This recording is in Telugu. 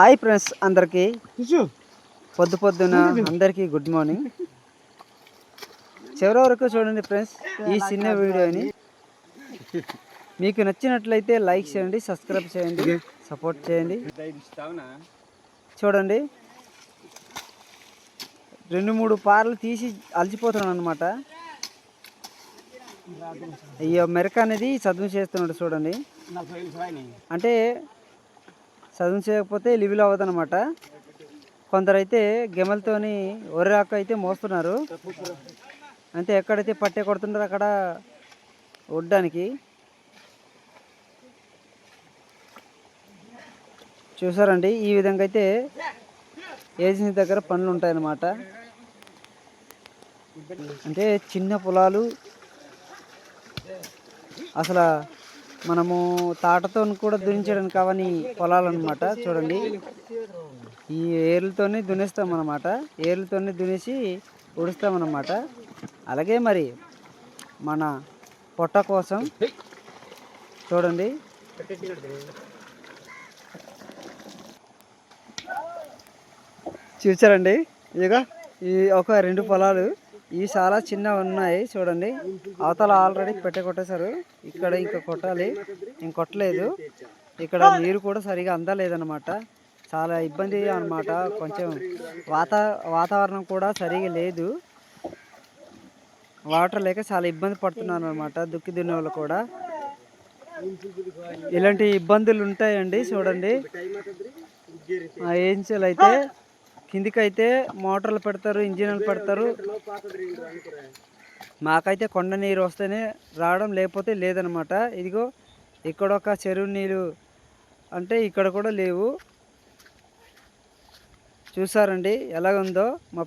హాయ్ ఫ్రెండ్స్ అందరికీ. పొద్దు పొద్దున అందరికీ గుడ్ మార్నింగ్. చివరి వరకు చూడండి ఫ్రెండ్స్ ఈ చిన్న వీడియోని. మీకు నచ్చినట్లయితే లైక్ చేయండి సబ్స్క్రైబ్ చేయండి సపోర్ట్ చేయండి. చూడండి. రెండు మూడు పార్లు తీసి అలసిపోతున్నాను అనమాట అయ్యో మెరక అనేది చదువు చేస్తున్నాడు చూడండి. అంటే చదువు చేయకపోతే లివిలో అవ్వదన్నమాట. కొందరైతే గెమలతోని ఒర్రాకు అయితే మోస్తున్నారు. అంటే ఎక్కడైతే పట్టే కొడుతుంటారో అక్కడ వడ్డానికి చూసారండి ఈ విధంగా అయితే ఏజెన్సీ దగ్గర పనులు ఉంటాయన్నమాట అంటే చిన్న పొలాలు. అసలు మనము తాటతో కూడా దున్నించడానికి అవన్నీ పొలాలన్నమాట చూడండి. ఈ ఏర్లతోనే దున్నేస్తాం అన్నమాట ఏర్లతోనే దున్నేసి ఉడుస్తామన్నమాట. అలాగే మరి మన పొట్ట కోసం చూడండి. చూసారండి? ఇక ఈ ఒక రెండు పొలాలు. ఇవి చాలా చిన్నవి ఉన్నాయి చూడండి. అవతల ఆల్రెడీ పెట్టె కొట్టేశారు. ఇక్కడ ఇంకా కొట్టాలి. ఇంక కొట్టలేదు. ఇక్కడ నీరు కూడా సరిగా అందలేదన్నమాట. చాలా ఇబ్బంది అనమాట కొంచెం వాతా వాతావరణం కూడా సరిగా లేదు. వాటర్ లేక చాలా ఇబ్బంది పడుతున్నాను అనమాట దుక్కి దున్నే వాళ్ళు కూడా. ఇలాంటి ఇబ్బందులు ఉంటాయండి చూడండి. ఆ ఏజెన్సీలు అయితే కిందికైతే మోటార్లు పెడతారు ఇంజిన్లు పెడతారు. మాకైతే కొండ నీరు వస్తేనే రావడం లేకపోతే లేదనమాట. ఇదిగో ఇక్కడ ఒక చెరువు నీళ్ళు అంటే ఇక్కడ కూడా లేవు. చూసారండి ఎలాగుందో? మా